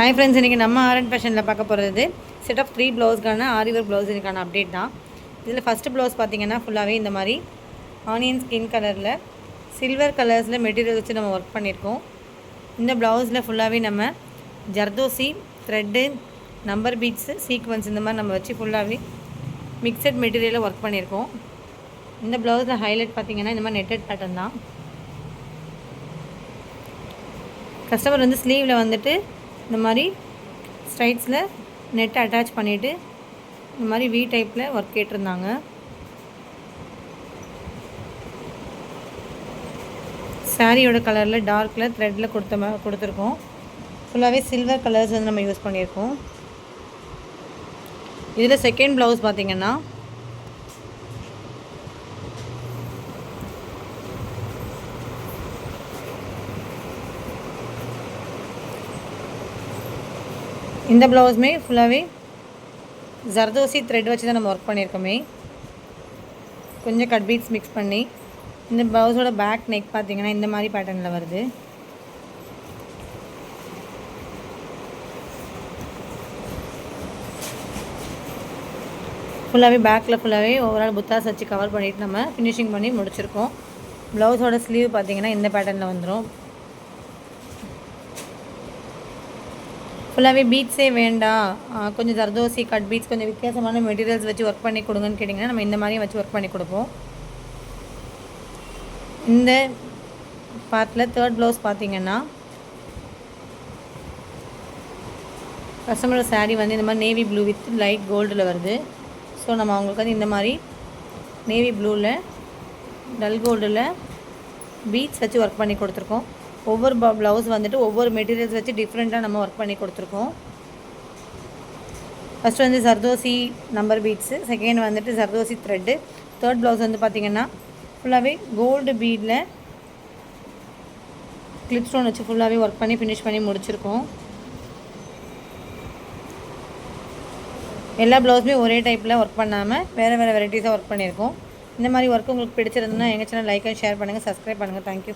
Hi friends இன்றைக்கி நம்ம ஆரன் ஃபேஷனில் பார்க்க போகிறது செட் ஆஃப் த்ரீ ப்ளவுஸ்க்கான ஆரி ஒர்க் ப்ளவுஸ் இதுக்கான அப்டேட் தான். இதில் ஃபஸ்ட்டு ப்ளவுஸ் பார்த்தீங்கன்னா ஃபுல்லாகவே இந்த மாதிரி ஆனியன் ஸ்கின் கலரில் சில்வர் கலர்ஸில் மெட்டீரியல் வச்சு நம்ம ஒர்க் பண்ணியிருக்கோம். இந்த ப்ளவுஸில் ஃபுல்லாகவே நம்ம zardosi thread number beads sequins இந்த மாதிரி நம்ம வச்சு ஃபுல்லாகவே மிக்சட் மெட்டீரியலில் ஒர்க் பண்ணியிருக்கோம். இந்த ப்ளவுஸில் ஹைலைட் பார்த்தீங்கன்னா இந்த மாதிரி நெட்டட் பேட்டர்ன் தான். கஸ்டமர் வந்து ஸ்லீவில் வந்துட்டு இந்த மாதிரி ஸ்ட்ரைட்ஸில் நெட்டை அட்டாச் பண்ணிவிட்டு இந்த மாதிரி வி டைப்பில் ஒர்க் கேட்டிருந்தாங்க. சாரியோட கலரில் டார்க்கில் த்ரெட்டில் கொடுத்த மா கொடுத்துருக்கோம். ஃபுல்லாகவே சில்வர் கலர்ஸ் வந்து நம்ம யூஸ் பண்ணியிருக்கோம். இதில் செகண்ட் ப்ளவுஸ் பார்த்திங்கன்னா இந்த ப்ளவுஸுமே ஃபுல்லாகவே ஜர்தோசி த்ரெட் வச்சு தான் நம்ம ஒர்க் பண்ணியிருக்கோமே. கொஞ்சம் கட் பீட்ஸ் மிக்ஸ் பண்ணி இந்த ப்ளவுஸோட பேக் நெக் பார்த்திங்கன்னா இந்த மாதிரி பேட்டர்னில் வருது. ஃபுல்லாகவே பேக்கில் ஃபுல்லாகவே ஓவரால் புத்தாஸ் வச்சு கவர் பண்ணிவிட்டு நம்ம ஃபினிஷிங் பண்ணி முடிச்சிருக்கோம். ப்ளவுஸோட ஸ்லீவ் பார்த்திங்கன்னா இந்த பேட்டர்னில் வந்துடும் ஃபுல்லாகவே பீட்ஸே வேண்டாம் கொஞ்சம் ஜர்தோசி கட் பீட்ஸ் கொஞ்சம் வித்தியாசமான மெட்டீரியல்ஸ் வச்சு ஒர்க் பண்ணி கொடுங்கன்னு கேட்டிங்கன்னா நம்ம இந்த மாதிரியும் வச்சு ஒர்க் பண்ணி கொடுப்போம். இந்த பார்ட்டில் தேர்ட் ப்ளவுஸ் பார்த்தீங்கன்னா கஸ்டமரோட சாரீ வந்து இந்த மாதிரி நேவி ப்ளூ வித் லைட் கோல்டில் வருது. ஸோ நம்ம அவங்களுக்கு வந்து இந்த மாதிரி நேவி ப்ளூவில் டல் கோல்டில் பீட்ஸ் வச்சு ஒர்க் பண்ணி கொடுத்துருக்கோம். ஒவ்வொரு ப்ளவுஸ் வந்துட்டு ஒவ்வொரு மெட்டீரியல்ஸ் வச்சு டிஃப்ரெண்ட்டாக நம்ம ஒர்க் பண்ணி கொடுத்துருக்கோம். ஃபஸ்ட்டு வந்து சர்தோசி நம்பர் பீட்ஸு செகண்ட் வந்துட்டு சர்தோசி த்ரெட்டு தேர்ட் ப்ளவுஸ் வந்து பார்த்திங்கன்னா ஃபுல்லாகவே கோல்டு பீடில் கிளிப் ஸ்டோன் வச்சு ஃபுல்லாகவே ஒர்க் பண்ணி ஃபினிஷ் பண்ணி முடிச்சிருக்கோம். எல்லா ப்ளவுஸுமே ஒரே டைப்பில் ஒர்க் பண்ணாமல் வேறு வேறு வெரைட்டிஸாக ஒர்க் பண்ணியிருக்கோம். இந்த மாதிரி ஒர்க் உங்களுக்கு பிடிச்சிருந்ததுன்னா எங்கள் சேனல் லைக் அண்ட் ஷேர் பண்ணுங்கள் சப்ஸ்கிரைப் பண்ணுங்கள் தேங்க்யூ